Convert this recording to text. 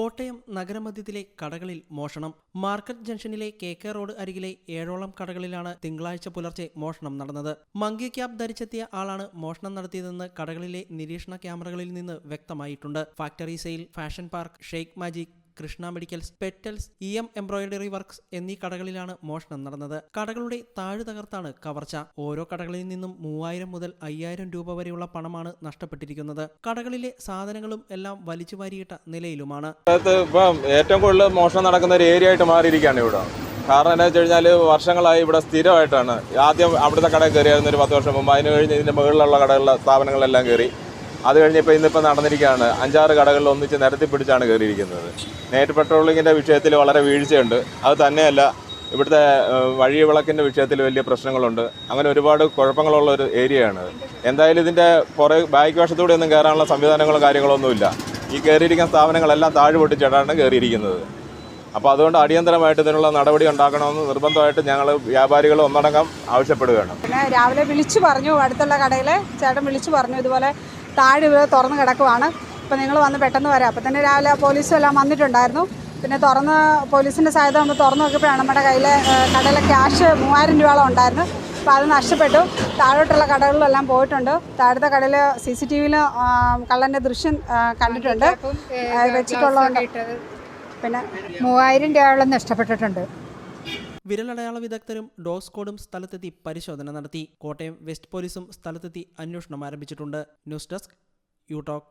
കോട്ടയം നഗരമധ്യത്തിലെ കടകളിൽ മോഷണം. മാർക്കറ്റ് ജംഗ്ഷനിലെ കെ കെ റോഡ് അരികിലെ ഏഴോളം കടകളിലാണ് തിങ്കളാഴ്ച പുലർച്ചെ മോഷണം നടന്നത്. മങ്കി ക്യാബ് ധരിച്ചെത്തിയ ആളാണ് മോഷണം നടത്തിയതെന്ന് കടകളിലെ നിരീക്ഷണ ക്യാമറകളിൽ നിന്ന് വ്യക്തമായിട്ടുണ്ട്. Factory sale fashion park Sheikh magic Krishna medical സ്പെറ്റൽസ് E M embroidery works എന്നീ കടകളിലാണ് മോഷണം നടന്നത്. കടകളുടെ താഴ് തകർത്താണ് കവർച്ച. ഓരോ കടകളിൽ നിന്നും മൂവായിരം മുതൽ അയ്യായിരം രൂപ വരെയുള്ള പണമാണ് നഷ്ടപ്പെട്ടിരിക്കുന്നത്. കടകളിലെ സാധനങ്ങളും എല്ലാം വലിച്ചു വാരിയിട്ട നിലയിലുമാണ്. ഏറ്റവും കൂടുതൽ മോഷണം നടക്കുന്ന ഒരു ഏരിയ ആയിട്ട് മാറിയിരിക്കുകയാണ് ഇവിടെ. കാരണം എന്താ വെച്ച് കഴിഞ്ഞാൽ വർഷങ്ങളായി ഇവിടെ സ്ഥിരമായിട്ടാണ്. ആദ്യം അവിടുത്തെ കടയിൽ കയറിയായിരുന്നു ഒരു പത്ത് വർഷം മുമ്പ്. അതിന് കഴിഞ്ഞ് ഇതിന്റെ മുകളിലുള്ള കടകളിലെ സ്ഥാപനങ്ങളെല്ലാം കയറി. അത് കഴിഞ്ഞപ്പോൾ ഇന്നിപ്പോൾ നടന്നിരിക്കുകയാണ്. അഞ്ചാറ് കടകളിൽ ഒന്നിച്ച് നിരത്തി പിടിച്ചാണ് കയറിയിരിക്കുന്നത്. നൈറ്റ് പെട്രോളിങ്ങിന്റെ വിഷയത്തിൽ വളരെ വീഴ്ചയുണ്ട്. അത് തന്നെയല്ല ഇവിടുത്തെ ഏഹ്, വഴി വിളക്കിന്റെ വിഷയത്തിൽ വലിയ പ്രശ്നങ്ങളുണ്ട്. അങ്ങനെ ഒരുപാട് കുഴപ്പങ്ങളുള്ള ഒരു ഏരിയയാണ് എന്തായാലും ഇതിന്റെ പുറകെ ബാക്ക് വശത്തൂടെ ഒന്നും കയറാനുള്ള സംവിധാനങ്ങളോ കാര്യങ്ങളോ ഒന്നുമില്ല. ഈ കയറിയിരിക്കുന്ന സ്ഥാപനങ്ങളെല്ലാം താഴ് പൊട്ടിച്ചിട്ടാണ് കയറിയിരിക്കുന്നത്. അപ്പോൾ അതുകൊണ്ട് അടിയന്തരമായിട്ട് ഇതിനുള്ള നടപടി ഉണ്ടാക്കണമെന്ന് നിർബന്ധമായിട്ട് ഞങ്ങൾ വ്യാപാരികൾ ഒന്നടങ്കം ആവശ്യപ്പെടുകയാണ്. പിന്നെ രാവിലെ വിളിച്ചു പറഞ്ഞു അടുത്തുള്ള കടയിൽ ചേട്ടൻ വിളിച്ചു പറഞ്ഞു ഇതുപോലെ താഴെ ഇവിടെ തുറന്ന് കിടക്കുവാണ്. അപ്പോൾ നിങ്ങൾ വന്ന് പെട്ടെന്ന് വരാം. അപ്പോൾ തന്നെ രാവിലെ പോലീസും എല്ലാം വന്നിട്ടുണ്ടായിരുന്നു. പിന്നെ തുറന്ന് പോലീസിന്റെ സഹായത നമ്മൾ തുറന്ന് നോക്കിയപ്പോഴാണ് നമ്മുടെ കയ്യിൽ കടയിലെ ക്യാഷ് മൂവായിരം രൂപയോളം ഉണ്ടായിരുന്നു. അപ്പോൾ അത് നഷ്ടപ്പെട്ടു. താഴോട്ടുള്ള കടകളിലെല്ലാം പോയിട്ടുണ്ട്. താഴത്തെ കടയിൽ സി സി ടി വിയിൽ കള്ളന്റെ ദൃശ്യം കണ്ടിട്ടുണ്ട്. വെച്ചിട്ടുള്ളതുകൊണ്ട് പിന്നെ മൂവായിരം രൂപയോളം നഷ്ടപ്പെട്ടിട്ടുണ്ട്. വിരലടയാള വിദഗ്ധരും ഡോസ് കോഡും സ്ഥലത്തെത്തി പരിശോധന നടത്തി. കോട്ടയം വെസ്റ്റ് പോലീസും സ്ഥലത്തെത്തി അന്വേഷണം ആരംഭിച്ചിട്ടുണ്ട്. News desk you talk